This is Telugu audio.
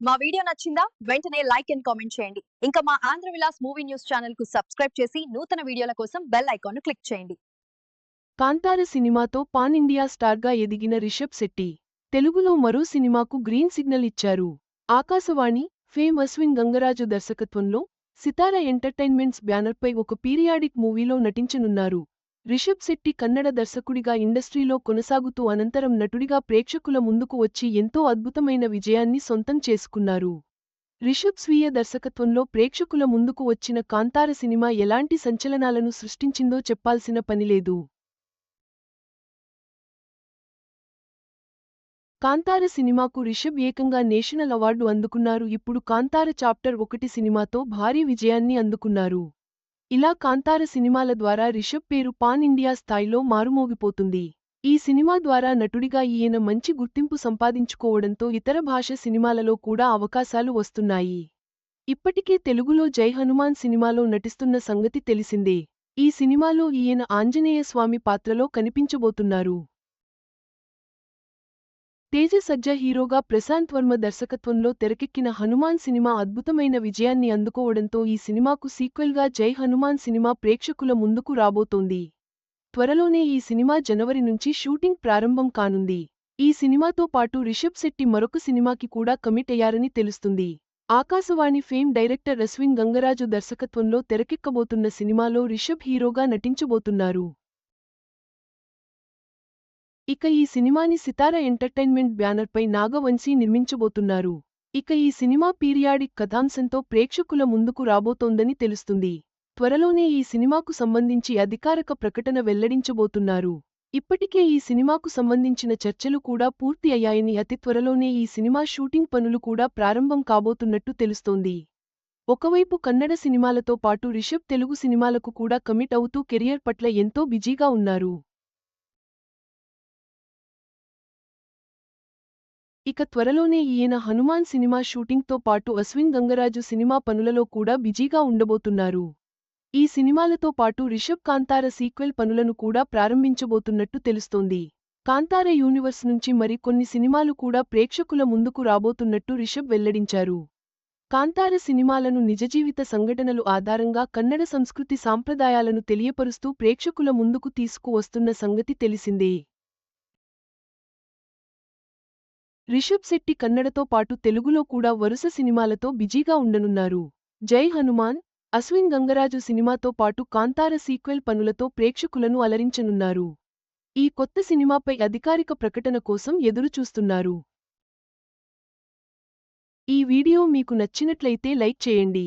మా వీడియో నచ్చిందా? వెంటనే లైక్ అండ్ కామెంట్ చేయండి. ఇంకా మా ఆంధ్ర విలాస్ మూవీ న్యూస్ ఛానల్కు సబ్స్క్రైబ్ చేసి నూతన వీడియోల కోసం బెల్ ఐకాన్ను క్లిక్ చేయండి. కాంతార సినిమాతో పాన్ ఇండియా స్టార్గా ఎదిగిన రిషబ్ శెట్టి తెలుగులో మరో సినిమాకు గ్రీన్ సిగ్నల్ ఇచ్చారు. ఆకాశవాణి ఫేమ్ అశ్విన్ గంగరాజు దర్శకత్వంలో సితార ఎంటర్టైన్మెంట్స్ బ్యానర్పై ఒక పీరియాడిక్ మూవీలో నటించనున్నారు. రిషబ్ శెట్టి కన్నడ దర్శకుడిగా ఇండస్ట్రీలో కొనసాగుతూ అనంతరం నటుడిగా ప్రేక్షకుల ముందుకు వచ్చి ఎంతో అద్భుతమైన విజయాన్ని సొంతం చేసుకున్నారు. రిషబ్ స్వీయ దర్శకత్వంలో ప్రేక్షకుల ముందుకు వచ్చిన కాంతార సినిమా ఎలాంటి సంచలనాలను సృష్టించిందో చెప్పాల్సిన పనిలేదు కాంతార సినిమాకు రిషబ్ ఏకంగా నేషనల్ అవార్డు అందుకున్నారు. ఇప్పుడు కాంతార చాప్టర్ ఒకటి సినిమాతో భారీ విజయాన్ని అందుకున్నారు. ఇలా కాంతార సినిమాల ద్వారా రిషబ్ పేరు పాన్ ఇండియా స్థాయిలో మారుమోగిపోతుంది. ఈ సినిమా ద్వారా నటుడిగా ఈయన మంచి గుర్తింపు సంపాదించుకోవడంతో ఇతర భాష సినిమాలలో కూడా అవకాశాలు వస్తున్నాయి. ఇప్పటికే తెలుగులో జై హనుమాన్ సినిమాలో నటిస్తున్న సంగతి తెలిసిందే. ఈ సినిమాలో ఈయన ఆంజనేయ స్వామి పాత్రలో కనిపించబోతున్నారు. తేజ సజ్జ హీరోగా ప్రశాంత్ వర్మ దర్శకత్వంలో తెరకెక్కిన హనుమాన్ సినిమా అద్భుతమైన విజయాన్ని అందుకోవడంతో ఈ సినిమాకు సీక్వెల్గా జై హనుమాన్ సినిమా ప్రేక్షకుల ముందుకు రాబోతోంది. త్వరలోనే ఈ సినిమా జనవరి నుంచి షూటింగ్ ప్రారంభం కానుంది. ఈ సినిమాతో పాటు రిషబ్ శెట్టి మరొక సినిమాకి కూడా కమిట్ అయ్యారని తెలుస్తుంది. ఆకాశవాణి ఫేమ్ డైరెక్టర్ అశ్విన్ గంగరాజు దర్శకత్వంలో తెరకెక్కబోతున్న సినిమాలో రిషబ్ హీరోగా నటించబోతున్నారు. ఇక ఈ సినిమాని సితార ఎంటర్టైన్మెంట్ బ్యానర్పై నాగవంశీ నిర్మించబోతున్నారు. ఇక ఈ సినిమా పీరియాడిక్ కథాంశంతో ప్రేక్షకుల ముందుకు రాబోతోందని తెలుస్తుంది. త్వరలోనే ఈ సినిమాకు సంబంధించి అధికారక ప్రకటన వెల్లడించబోతున్నారు. ఇప్పటికే ఈ సినిమాకు సంబంధించిన చర్చలు కూడా పూర్తి అయ్యాయని అతి త్వరలోనే ఈ సినిమా షూటింగ్ పనులు కూడా ప్రారంభం కాబోతున్నట్టు తెలుస్తోంది. ఒకవైపు కన్నడ సినిమాలతో పాటు రిషబ్ తెలుగు సినిమాలకు కూడా కమిట్ అవుతూ కెరియర్ పట్ల ఎంతో బిజీగా ఉన్నారు. ఇక త్వరలోనే ఈయన హనుమాన్ సినిమా షూటింగ్తో పాటు అశ్విన్ గంగరాజు సినిమా పనులలో కూడా బిజీగా ఉండబోతున్నారు. ఈ సినిమాలతో పాటు రిషబ్ కాంతార సీక్వెల్ పనులను కూడా ప్రారంభించబోతున్నట్టు తెలుస్తోంది. కాంతార యూనివర్స్ నుంచి మరి కొన్ని సినిమాలు కూడా ప్రేక్షకుల ముందుకు రాబోతున్నట్టు రిషబ్ వెల్లడించారు. కాంతార సినిమాలను నిజజీవిత సంఘటనలు ఆధారంగా కన్నడ సంస్కృతి సాంప్రదాయాలను తెలియపరుస్తూ ప్రేక్షకుల ముందుకు తీసుకువస్తున్న సంగతి తెలిసిందే. రిషబ్ శెట్టి కన్నడతో పాటు తెలుగులో కూడా వరుస సినిమాలతో బిజీగా ఉండనున్నారు. జై హనుమాన్ అశ్విన్ గంగరాజు సినిమాతో పాటు కాంతార సీక్వెల్ పనులతో ప్రేక్షకులను అలరించనున్నారు. ఈ కొత్త సినిమాపై అధికారిక ప్రకటన కోసం ఎదురుచూస్తున్నారు. ఈ వీడియో మీకు నచ్చినట్లయితే లైక్ చేయండి.